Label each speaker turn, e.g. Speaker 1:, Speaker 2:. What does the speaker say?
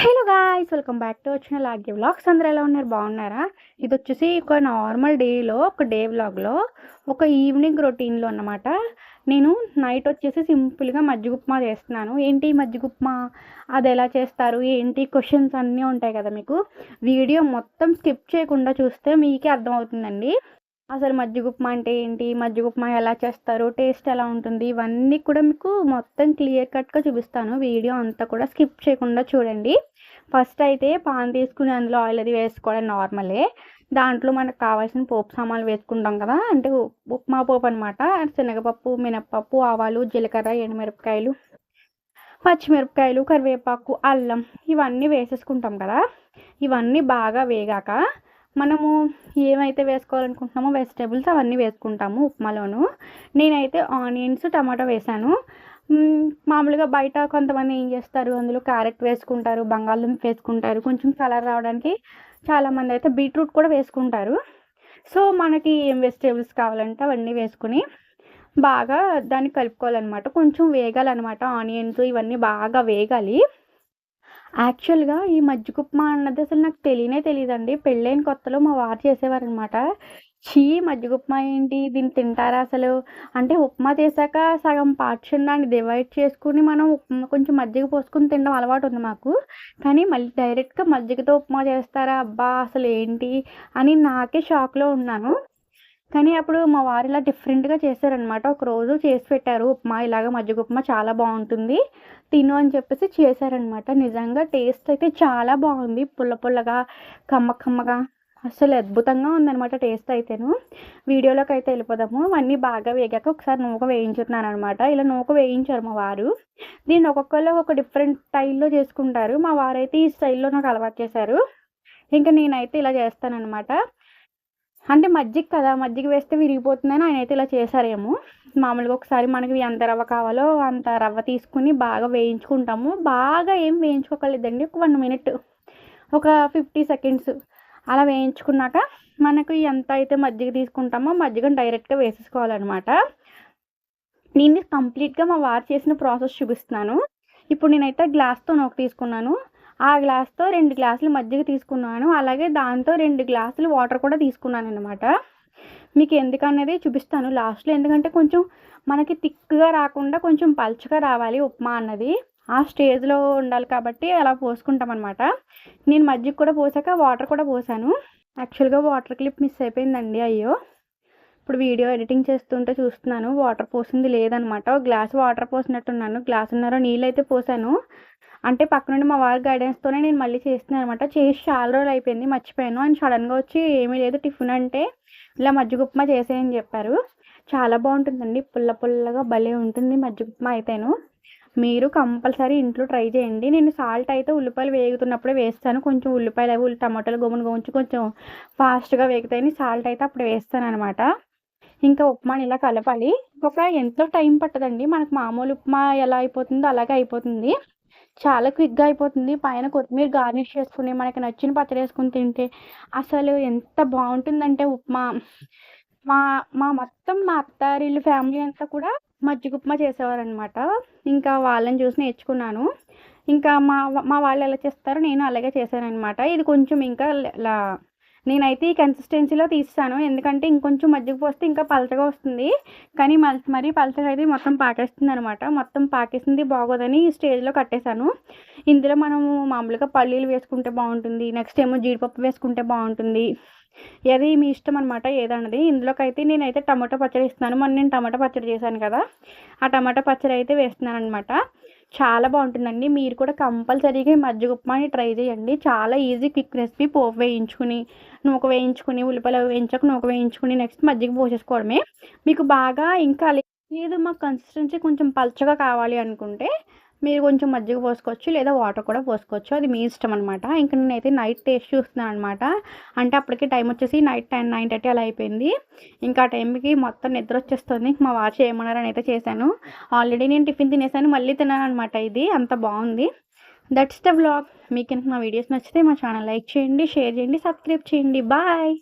Speaker 1: Hello guys welcome back to వచ్చిన లాగ్య vlogs. అందరూ ఎలా ఉన్నారు? బాగున్నారా? ఇది వచ్చేసి ఒక నార్మల్ డేలో ఒక డే వ్లాగ్లో ఒక ఈవినింగ్ రొటీన్లో అన్నమాట. నేను నైట్ వచ్చేసి సింపుల్గా మజ్జిగ ఉప్మా చేస్తున్నాను. ఏంటి మజ్జిగ ఉప్మా? అది ఎలా చేస్తారు? ఏంటి? క్వశ్చన్స్ అన్నీ ఉంటాయి కదా మీకు. వీడియో మొత్తం స్కిప్ చేయకుండా చూస్తే మీకే అర్థమవుతుందండి. అసలు మజ్జిగ ఉప్మా అంటే ఏంటి? మజ్జిగ ఉప్మా ఎలా చేస్తారు? టేస్ట్ ఎలా ఉంటుంది? ఇవన్నీ కూడా మీకు మొత్తం క్లియర్ కట్గా చూపిస్తాను. వీడియో అంతా కూడా స్కిప్ చేయకుండా చూడండి. ఫస్ట్ అయితే పాన్ తీసుకుని అందులో ఆయిల్ అది వేసుకోవడం నార్మలే. దాంట్లో మనకు కావాల్సిన పోపు సామాన్లు వేసుకుంటాం కదా. అంటే ఉప్మా పోపు అనమాట శనగపప్పు మినప్పప్పు ఆవాలు జీలకర్ర ఎండుమిరపకాయలు పచ్చిమిరపకాయలు కరివేపాకు అల్లం ఇవన్నీ వేసేసుకుంటాం కదా. ఇవన్నీ బాగా వేగాక మనము ఏమైతే వేసుకోవాలనుకుంటున్నామో వెజిటేబుల్స్ అవన్నీ వేసుకుంటాము ఉప్మాలోను. నేనైతే ఆనియన్స్ టమాటో వేసాను. మామూలుగా బయట కొంతమంది ఏం చేస్తారు అందులో క్యారెట్ వేసుకుంటారు బంగాళదుంప వేసుకుంటారు కొంచెం కలర్ రావడానికి చాలామంది అయితే బీట్రూట్ కూడా వేసుకుంటారు. సో మనకి ఏం వెజిటేబుల్స్ కావాలంటే అవన్నీ వేసుకుని బాగా దాన్ని కలుపుకోవాలన్నమాట. కొంచెం వేగాలన్నమాట ఆనియన్స్ ఇవన్నీ బాగా వేగాలి. యాక్చువల్గా ఈ మజ్జిగ ఉప్మా అన్నది అసలు నాకు తెలియనే తెలియదండి. పెళ్ళైన కొత్తలో మా వారు చేసేవారనమాట ఛీ మజ్జిగ ఉప్మా ఏంటి? దీన్ని తింటారా అసలు? అంటే ఉప్మా చేశాక సగం పార్ట్షన్ దాన్ని డివైడ్ చేసుకుని మనం ఉప్మా కొంచెం మజ్జిగ పోసుకుని తినడం అలవాటు ఉంది మాకు. కానీ మళ్ళీ డైరెక్ట్గా మజ్జిగతో ఉప్మా చేస్తారా? అబ్బా అసలు ఏంటి? అని నాకే షాక్లో ఉన్నాను. కానీ అప్పుడు మా వారు ఇలా డిఫరెంట్గా చేశారనమాట ఒకరోజు చేసి పెట్టారు. ఉప్మా ఇలాగ మజ్జిగ ఉప్మా చాలా బాగుంటుంది. తిను అని చెప్పేసి చేశారనమాట నిజంగా టేస్ట్ అయితే చాలా బాగుంది. పుల్ల పుల్లగా కమ్మ కమ్మగా. అసలు అద్భుతంగా ఉందనమాట టేస్ట్ అయితేను. వీడియోలోకి అయితే వెళ్ళిపోదాము. అవన్నీ బాగా వేగాక ఒకసారి నూక వేయించుతున్నాను అనమాట ఇలా నూక వేయించారు మా వారు. దీన్ని ఒక్కొక్కరు ఒక డిఫరెంట్ స్టైల్లో చేసుకుంటారు. మా వారైతే ఈ స్టైల్లో నాకు అలవాటు చేశారు. ఇంకా నేనైతే ఇలా చేస్తానన్నమాట. అంటే మజ్జిగ కదా మజ్జిగ వేస్తే విరిగిపోతుందని ఆయన అయితే ఇలా చేశారేమో. మామూలుగా ఒకసారి మనకి ఎంత రవ్వ కావాలో అంత రవ్వ తీసుకుని బాగా వేయించుకుంటాము. బాగా ఏం వేయించుకోగలేదండి ఒక వన్ మినిట్ ఒక ఫిఫ్టీ సెకండ్స్ అలా వేయించుకున్నాక మనకు ఎంత అయితే మజ్జిగ తీసుకుంటామో మజ్జిగను డైరెక్ట్గా వేసేసుకోవాలన్నమాట. నేను కంప్లీట్గా మా వారు చేసిన ప్రాసెస్ చూపిస్తున్నాను. ఇప్పుడు నేనైతే గ్లాస్తో నోకు తీసుకున్నాను. ఆ గ్లాస్తో రెండు గ్లాసులు మజ్జిగ తీసుకున్నాను. అలాగే దాంతో రెండు గ్లాసులు వాటర్ కూడా తీసుకున్నాను అనమాట మీకు ఎందుకనేది చూపిస్తాను లాస్ట్లో. ఎందుకంటే కొంచెం మనకి థిక్గా రాకుండా కొంచెం పల్చగా రావాలి ఉప్మా అన్నది. ఆ స్టేజ్లో ఉండాలి కాబట్టి అలా పోసుకుంటాం అనమాట నేను మజ్జిగ కూడా పోసాక వాటర్ కూడా పోసాను. యాక్చువల్గా వాటర్ క్లిప్ మిస్ అయిపోయిందండి. అయ్యో! ఇప్పుడు వీడియో ఎడిటింగ్ చేస్తుంటే చూస్తున్నాను. వాటర్ పోసింది లేదనమాట గ్లాస్ వాటర్ పోసినట్టున్నాను. గ్లాసున్నర నీళ్ళు అయితే పోసాను. అంటే పక్క నుండి మా వారి గైడెన్స్తోనే నేను మళ్ళీ చేస్తున్నాను అనమాట. చేసి చాలా రోజులు అయిపోయింది మర్చిపోయాను. అని సడన్గా వచ్చి ఏమీ లేదు టిఫిన్ అంటే ఇలా మజ్జిగ ఉప్మా చేసేయని చెప్పారు. చాలా బాగుంటుందండి. పుల్ల పుల్లగా భలే ఉంటుంది మజ్జిగ ఉప్మా అయితేను. మీరు కంపల్సరీ ఇంట్లో ట్రై చేయండి. నేను సాల్ట్ అయితే ఉల్లిపాయలు వేగుతున్నప్పుడే వేస్తాను. కొంచెం ఉల్లిపాయలు అవి టమాటాలు గోమును గోంచి కొంచెం ఫాస్ట్గా వేగుతాయని సాల్ట్ అయితే అప్పుడు వేస్తాను అనమాట. ఇంకా ఉప్మాని ఇలా కలపాలి. ఒక ఎంతో టైం పట్టదండి. మనకు మామూలు ఉప్మా ఎలా అయిపోతుందో అలాగే అయిపోతుంది. చాలా క్విక్గా అయిపోతుంది. పైన కొత్తిమీర గార్నిష్ చేసుకుని మనకి నచ్చిన పచ్చడి వేసుకుని తింటే అసలు ఎంత బాగుంటుందంటే ఉప్మా. మా మా మొత్తం మా అత్తారిల్లు ఫ్యామిలీ అంతా కూడా మజ్జిగ ఉప్మా చేసేవారనమాట ఇంకా వాళ్ళని చూసి నేర్చుకున్నాను. ఇంకా మా మా వాళ్ళు ఎలా చేస్తారో నేను అలాగే చేశాను అనమాట ఇది కొంచెం ఇంకా నేనైతే ఈ కన్సిస్టెన్సీలో తీస్తాను. ఎందుకంటే ఇంకొంచెం మజ్జిగ పోస్తే ఇంకా పలచగా వస్తుంది. కానీ మరీ పలచగా అయితే మొత్తం పాకేస్తుంది అనమాట మొత్తం పాకేసింది బాగోదని ఈ స్టేజ్లో కట్టేశాను. ఇందులో మనము మామూలుగా పల్లీలు వేసుకుంటే బాగుంటుంది. నెక్స్ట్ ఏమో జీడిపప్పు వేసుకుంటే బాగుంటుంది. అది మీ ఇష్టం అనమాట ఏదన్నది. ఇందులోకి అయితే నేనైతే టమాటో పచ్చడి ఇస్తున్నాను. మొన్న నేను టమాటో పచ్చడి చేశాను కదా. ఆ టమాటో పచ్చడి అయితే వేస్తున్నాను అనమాట చాలా బాగుంటుందండి. మీరు కూడా కంపల్సరీగా ఈ మజ్జిగ ఉప్మాని ట్రై చేయండి. చాలా ఈజీ క్విక్ రెసిపీ పోపు వేయించుకుని నూక వేయించుకుని ఉల్లిపాయలు వేయించక నూక వేయించుకుని నెక్స్ట్ మజ్జిగ పోసేసుకోవడమే. మీకు బాగా ఇంకా లేదు మాకు కన్సిస్టెన్సీ కొంచెం పల్చగా కావాలి అనుకుంటే మీరు కొంచెం మజ్జిగ పోసుకోవచ్చు లేదా వాటర్ కూడా పోసుకోవచ్చు. అది మీ ఇష్టం అనమాట ఇంకా నేనైతే నైట్ టేస్ట్ చూస్తున్నాను అనమాట అంటే అప్పటికి టైం వచ్చేసి నైట్ టెన్ నైన్ థర్టీ అలా అయిపోయింది. ఇంకా ఆ టైంకి మొత్తం నిద్ర వచ్చేస్తుంది. మా వాచ్ చేయమన్నారని అయితే చేశాను. ఆల్రెడీ నేను టిఫిన్ తినేసాను. మళ్ళీ తిన్నాను అనమాట ఇది. అంత బాగుంది. దట్స్ ద వ్లాగ్ మీకు మా వీడియోస్ నచ్చితే మా ఛానల్ లైక్ చేయండి షేర్ చేయండి సబ్స్క్రైబ్ చేయండి. బాయ్